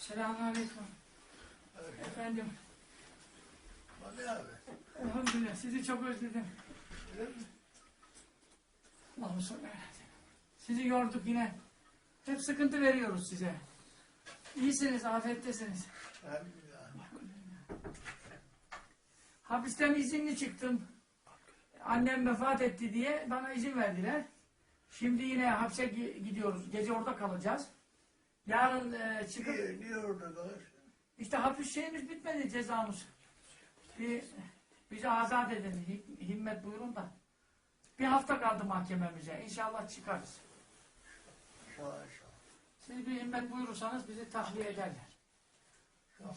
Selamünaleyküm. Efendim, Hadi abi. elhamdülillah sizi çok özledim. Allah'ım seyyidina. Sizi yorduk yine. Hep sıkıntı veriyoruz size. İyisiniz, afiyettesiniz. Elhamdülillah. Hapisten izinli çıktım. Annem vefat etti diye bana izin verdiler. Şimdi yine hapse gi- gidiyoruz. Gece orada kalacağız. Yarın e, çıkıp Niye, niye orada kalır? İşte hapis şeyimiz bitmedi cezamız. Bir, bizi azat edin. him- Himmet buyurun da. Bir hafta kaldı mahkememize. İnşallah çıkarız. İnşallah inşallah. Siz bir himmet buyurursanız bizi tahliye ederler. İnşallah.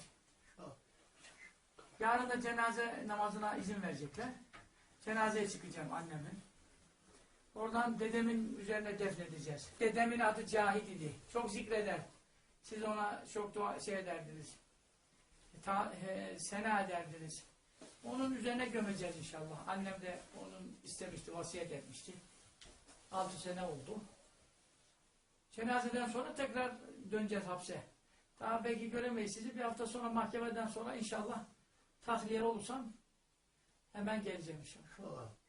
Yarın da cenaze namazına izin verecekler. Cenazeye çıkacağım annemin. Oradan dedemin üzerine defnedeceğiz. Dedemin adı Cahit idi. Çok zikreder. Siz ona çok dua şey ederdiniz. Ta, e, sena ederdiniz. Onun üzerine gömeceğiz inşallah. Annem de onun istemişti, vasiyet etmişti. Altı sene oldu. Cenazeden sonra tekrar döneceğiz hapse. Daha belki göremeyiz sizi. Bir hafta sonra mahkemeden sonra inşallah tahliye olursam hemen geleceğim inşallah.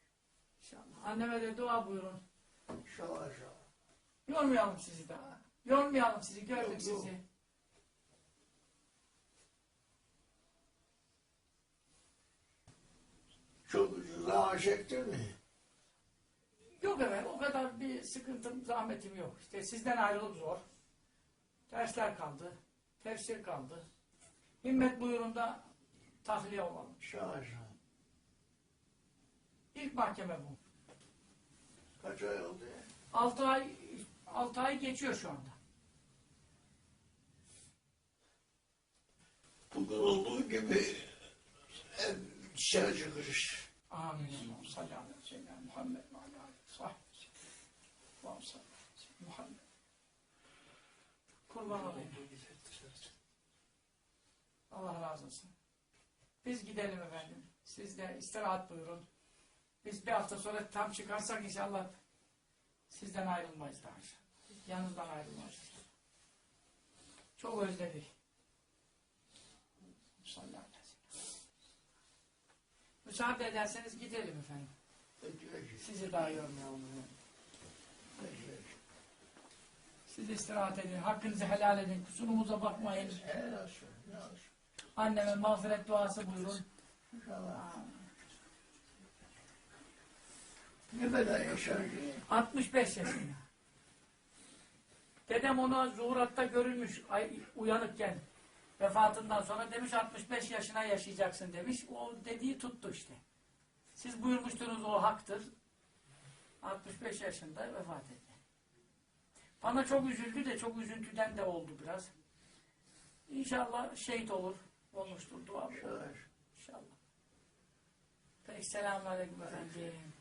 İnşallah. Anneme de dua buyurun. İnşallah inşallah. Yormayalım sizi daha. Yormayalım sizi. Gördük Yok, yok. sizi. Çok ucuza çektin mi? Yok efendim o kadar bir sıkıntım, zahmetim yok. İşte sizden ayrılık zor. Dersler kaldı. Tefsir kaldı. Himmet buyurun da tahliye olalım. İnşallah. İlk mahkeme bu. Kaç ay oldu? 6 ay 6 ay geçiyor şu anda. Bugün olduğu gibi hep dışarı çıkış. Amin. Allah'ım salli ala seyyidina Muhammed ve salli ala seyyidina Muhammed. Kurban olayım. Allah razı olsun. Biz gidelim efendim. Siz de istirahat buyurun. Biz bir hafta sonra tam çıkarsak inşallah sizden ayrılmayız daha inşallah. Yanınızdan ayrılmayız. Çok özledik. Sallallahu aleyhi ve sellem. Müsaade ederseniz gidelim efendim. Peki peki. Sizi daha yormayalım. Peki peki. Siz istirahat edin. Hakkınızı helal edin. Kusurumuza bakmayın. Helal olsun. Helal olsun. Anneme mağfiret duası buyurun. İnşallah. Ne kadar yaşar ki? 65 yaşında. Dedem ona zuhuratta görülmüş ay, uyanıkken vefatından sonra demiş 65 yaşına yaşayacaksın demiş. O dediği tuttu işte. Siz buyurmuştunuz o haktır. 65 yaşında vefat etti. Bana çok üzüldü de çok üzüntüden de oldu biraz. İnşallah şehit olur. Olmuştur dua. İnşallah. İnşallah. Peki selamun aleyküm efendim.